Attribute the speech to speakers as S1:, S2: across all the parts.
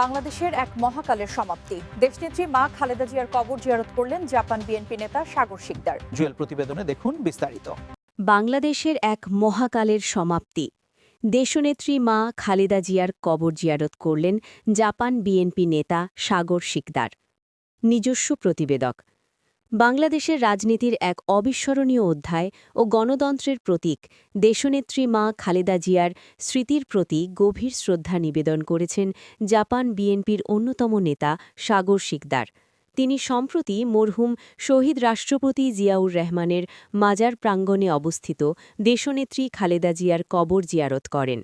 S1: বাংলাদেশের এক মহাকালের সমাপ্তি। দেশনেত্রী মা খালেদা জিয়ার কবর জিয়ারত করলেন জাপান বিএনপি নেতা সাগর শিকদার।
S2: জুয়েল প্রতিবেদনে দেখুন বিস্তারিত।
S3: বাংলাদেশের এক মহাকালের সমাপ্তি। দেশনেত্রী মা খালেদা জিয়ার কবর জিয়ারত করলেন জাপান বিএনপি নেতা সাগর শিকদার। নিজস্ব প্রতিবেদক। বাংলাদেশের রাজনীতির এক অবিস্মরণীয় অধ্যায় ও গণতন্ত্রের প্রতীক, দেশনেত্রী মা খালেদা জিয়ার স্মৃতির প্রতি গভীর শ্রদ্ধা নিবেদন করেছেন জাপান বিএনপির অন্যতম নেতা সাগর শিকদার। তিনি সম্প্রতি মরহুম শহীদ রাষ্ট্রপতি জিয়াউর রহমানের মাজার প্রাঙ্গণে অবস্থিত দেশনেত্রী খালেদা জিয়ার কবর জিয়ারত করেন।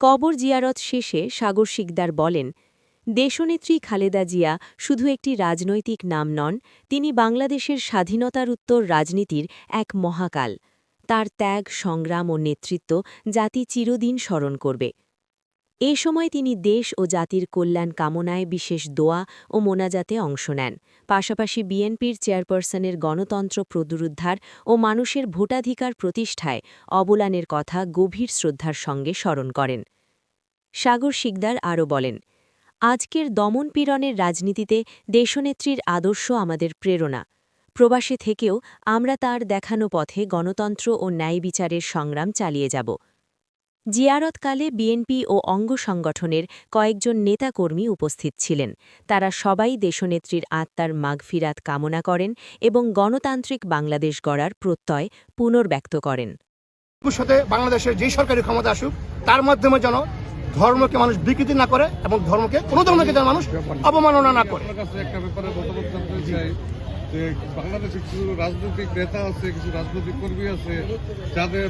S3: কবর জিয়ারত শেষে সাগর শিকদার বলেন দেশনেত্রী খালেদা জিয়া শুধু একটি রাজনৈতিক নাম নন, তিনি বাংলাদেশের স্বাধীনতার উত্তর রাজনীতির এক মহাকাল। তার ত্যাগ, সংগ্রাম ও নেতৃত্ব জাতি চিরদিন স্মরণ করবে। এ সময় তিনি দেশ ও জাতির কল্যাণ কামনায় বিশেষ দোয়া ও মোনাজাতে অংশ নেন। পাশাপাশি বিএনপির চেয়ারপারসনের গণতন্ত্র পুনরুদ্ধার ও মানুষের ভোটাধিকার প্রতিষ্ঠায় অবলানের কথা গভীর শ্রদ্ধার সঙ্গে স্মরণ করেন। সাগর শিকদার আরও বলেন আজকের দমনপীড়নের রাজনীতিতে দেশনেত্রীর আদর্শ আমাদের প্রেরণা। প্রবাসে থেকেও আমরা তার দেখানো পথে গণতন্ত্র ও ন্যায় বিচারের সংগ্রাম চালিয়ে যাব। জিয়ারতকালে বিএনপি ও অঙ্গ সংগঠনের কয়েকজন নেতাকর্মী উপস্থিত ছিলেন। তারা সবাই দেশনেত্রীর আত্মার মাগফিরাত কামনা করেন এবং গণতান্ত্রিক বাংলাদেশ গড়ার প্রত্যয় পুনর্ব্যক্ত করেন।
S4: ভবিষ্যতে বাংলাদেশের যেই সরকারি ক্ষমতা আসুক, তার মাধ্যমে যেন ধর্মকে মানুষ বিকৃতি না করে এবং ধর্মকে কোনো ধর্মকে যেন মানুষ অবমাননা না করে।
S5: বাংলাদেশে কিছু রাজনৈতিক নেতা আছে, কিছু রাজনৈতিক কর্মী আছে, যাদের